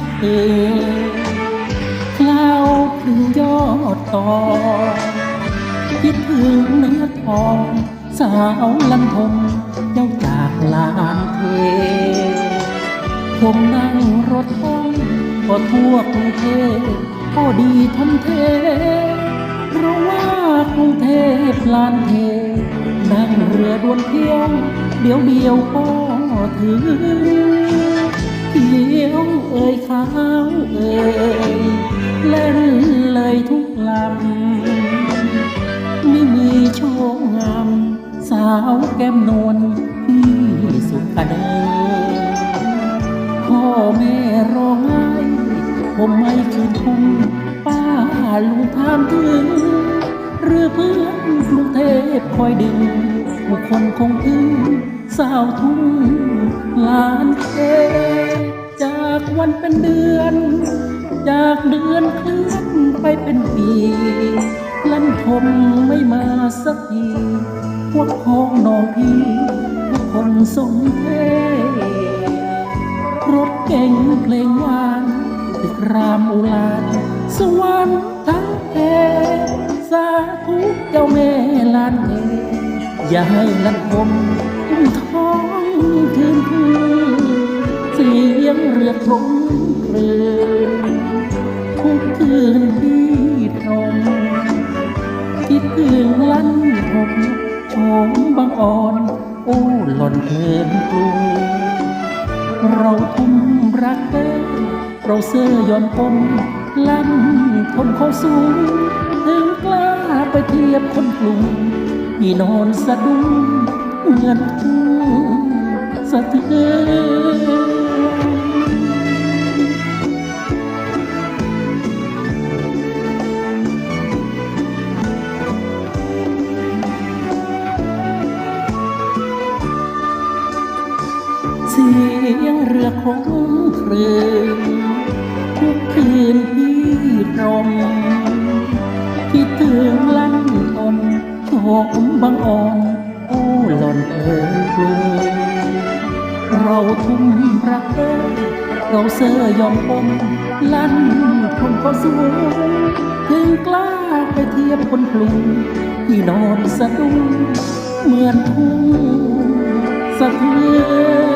ดเอ่ยคลาวคลึงยอดตอคิดถึงเนื้อทองสาวลันทมเจ้าจากลานเทผมนั่งรถห้องก็ทั่วกรุงเทพก็ดีทนเทเพราะว่ากรุงเทพลานเทนั่งเรือด่วนเที่ยว เดี๋ยวเดียวก็ถึงที่ เอ่ยขาเอ่ยเล่นเลยทุกลำไม่มีโชว์งามสาวแก้มนวลที่สุดกระเดิพ่อแม่ร้องไห้ผมไม่คืนทุนป้าลุงถามถึงหรือเพื่อนกรุงเทพคอยดึงผู้คนคงถึงสาวทุ่งลานเท จากวันเป็นเดือน จากเดือนเคลื่อนไปเป็นปีลั่นคมไม่มาสักทีพวกพ้องน้องพี่ทุกคนสมเพรถเก่งเพลงวานตึกรามอุลานสวรรค์ทั้งแท่สาธุเจ้าแม่ลานเออย่าให้ลั่นคมอุ้มท เสียงเรือคลุ้งคลืนทุกคืนที่ตรงคิดถึงลั่นผมโฉมบางอ่อน โอ้หล่นเพลินกลุยเราทุ่มรักเต้เราเสื้อยอนปมลั่นทนเขาสูงถึงกล้าไปเทียบคนกลุ่มที่นอนสะดุ้งเงินทุ่งสะเทือน ยงเรือคงครืนทุกคืนที่ตรมคิดถึงลั่นทนโฉมบางอ่อนโอ้หล่อนเอ่ยกลัวเราทุ่มรักเอ้ยเราเสื้อยอมปมลั่นทนก็สูงถึงกล้าไปเทียบคนกลุ่มที่นอนสะดุ้งเหมือนทุ่งสะเทือน